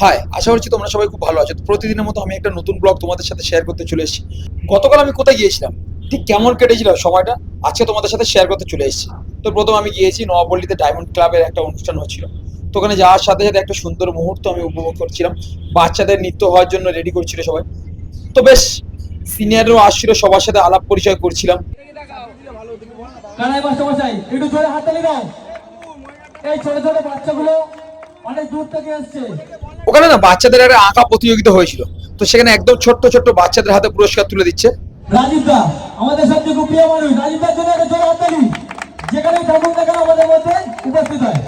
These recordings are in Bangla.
হাই আশা করছি তোমরা সবাই খুব ভালো আছো। প্রতিদিনের মতো আমি একটা নতুন ব্লগ তোমাদের সাথে শেয়ার করতে চলে এসেছি। গতকাল আমি কোথায় গিয়েছিলাম? ঠিক কেমন কেটেছিল সময়টা? আজকে তোমাদের সাথে শেয়ার করতে চলে এসেছি। তো প্রথম আমি গিয়েছি নবাবল্লীতে ডায়মন্ড ক্লাবের একটা অনুষ্ঠান হচ্ছিল। তো ওখানে যাওয়ার সাথে সাথে একটা সুন্দর মুহূর্ত আমি উপভোগ করছিলাম। বাচ্চাদের নৃত্য হওয়ার জন্য রেডি করছিল সবাই। তো বেশ সিনিয়রও আসছিল, সবার সাথে আলাপ পরিচয় করছিলাম। এই ছোট ছোট বাচ্চাগুলো ওখানে না বাচ্চাদের একটা আঁকা প্রতিযোগিতা হয়েছিল। তো সেখানে একদম ছোট্ট ছোট্ট বাচ্চাদের হাতে পুরস্কার তুলে দিচ্ছে। রাজীব দা আমাদের সবচেয়ে প্রিয় মানুষ। রাজীব দার জন্য একটা জোরে হাততালি যেখানে থাকুন না আমাদের মধ্যে উপস্থিত হয়।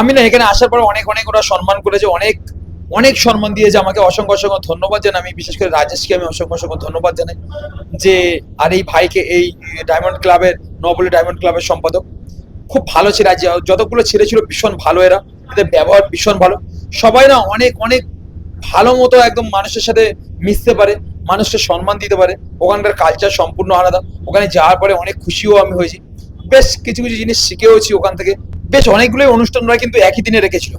আমি না এখানে আসার পর অনেক অনেক ওরা সম্মান করেছে অনেক অনেক সম্মান দিয়েছে। আমাকে অসংখ্য অসংখ্য ধন্যবাদ জানাই। আমি বিশেষ করে রাজেশকে আমি অসংখ্য অসংখ্য ধন্যবাদ জানাই যে আর এই ভাইকে এই ডায়মন্ড ক্লাবের নবলি ডায়মন্ড ক্লাবের সম্পাদক। খুব ভালো ছিল। আর যতগুলো ছেলে ছিল ভীষণ ভালো এরা। এদের ব্যবহার ভীষণ ভালো। সবাই না অনেক অনেক ভালো মতো একদম মানুষের সাথে মিশতে পারে, মানুষকে সম্মান দিতে পারে। ওখানকার কালচার সম্পূর্ণ আলাদা। ওখানে যাওয়ার পরে অনেক খুশিও আমি হয়েছি। বেশ কিছু কিছু জিনিস শিখেওছি ওখান থেকে। বেশ অনেকগুলোই অনুষ্ঠান ওরা কিন্তু একই দিনে রেখেছিল।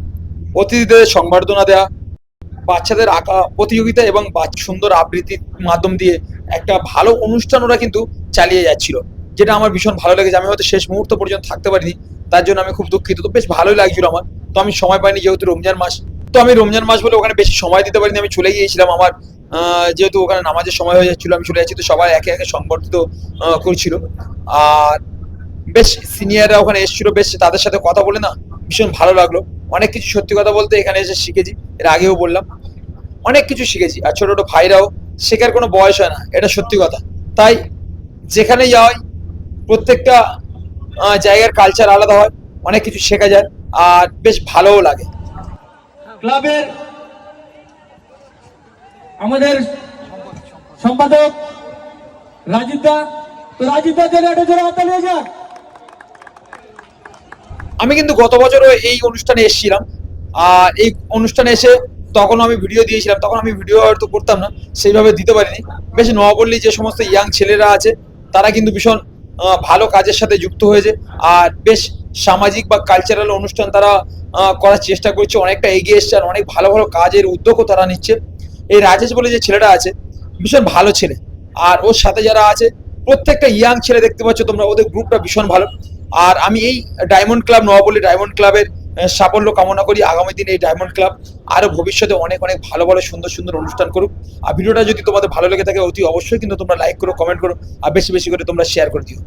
অতিথিদের সংবর্ধনা দেওয়া বাচ্চাদের আঁকা প্রতিযোগিতা এবং সুন্দর আবৃত্তির মাধ্যম দিয়ে একটা ভালো অনুষ্ঠান ওরা কিন্তু চালিয়ে যাচ্ছিল। যেটা আমার ভীষণ ভালো লেগেছে। আমি হয়তো শেষ মুহূর্ত পর্যন্ত থাকতে পারিনি, তার জন্য আমি খুব দুঃখিত। তো বেশ ভালোই লাগছিল আমার। তো আমি সময় পাইনি যেহেতু রমজান মাস। তো আমি রমজান মাস বলে ওখানে বেশি সময় দিতে পারিনি, আমি চলে গিয়েছিলাম আমার যেহেতু ওখানে নামাজের সময় হয়ে যাচ্ছিল, আমি চলে যাচ্ছি। তো সবাই একে একে সংবর্ধিত করছিল। আর বেশ সিনিয়ররা ওখানে এসেছিল, বেশ তাদের সাথে কথা বলে না, ভীষণ ভালো লাগল। অনেক কিছু সত্যি কথা বলতে এখানে এসে শিখেছি, এর আগেও বললাম। অনেক কিছু শিখেছি, আর ছোট ছোট ভাইরাও শেখার কোনো বয়স হয় না, এটা সত্যি কথা। তাই যেখানে যাওয়াই প্রত্যেকটা জায়গার কালচার আলাদা হয় অনেক কিছু শেখা যায় আর বেশ ভালোও লাগে। ক্লাবের আমাদের সম্পাদক রাজীব দা তো রাজীব দার জন্য একটা জোরে হাততালি হয়ে যাক আমি কিন্তু গত বছরও এই অনুষ্ঠানে এসেছিলাম আর এই অনুষ্ঠানে এসে তখন আমি ভিডিও দিয়েছিলাম তখন আমি ভিডিও হয়তো করতাম না সেইভাবে দিতে পারিনি। বেশ নবাবল্লী যে সমস্ত ইয়াং ছেলেরা আছে তারা কিন্তু ভীষণ ভালো কাজের সাথে যুক্ত হয়েছে। আর বেশ সামাজিক বা কালচারাল অনুষ্ঠান তারা করার চেষ্টা করছে। অনেকটা এগিয়ে এসছে আর অনেক ভালো ভালো কাজের উদ্যোগও তারা নিচ্ছে। এই রাজেশ বলে যে ছেলেটা আছে, ভীষণ ভালো ছেলে। আর ওর সাথে যারা আছে, প্রত্যেকটা ইয়াং ছেলে দেখতে পাচ্ছ তোমরা, ওদের গ্রুপটা ভীষণ ভালো। আর আমি এই ডায়মন্ড ক্লাব নবাবলী ডায়মন্ড ক্লাবের সাফল্য কামনা করি। আগামী দিনে এই ডায়মন্ড ক্লাব আরও ভবিষ্যতে অনেক অনেক ভালো ভালো সুন্দর সুন্দর অনুষ্ঠান করুক। আর ভিডিওটা যদি তোমাদের ভালো লেগে থাকে, অতি অবশ্যই কিন্তু তোমরা লাইক করো কমেন্ট করো, আর বেশি বেশি করে তোমরা শেয়ার করে দিও।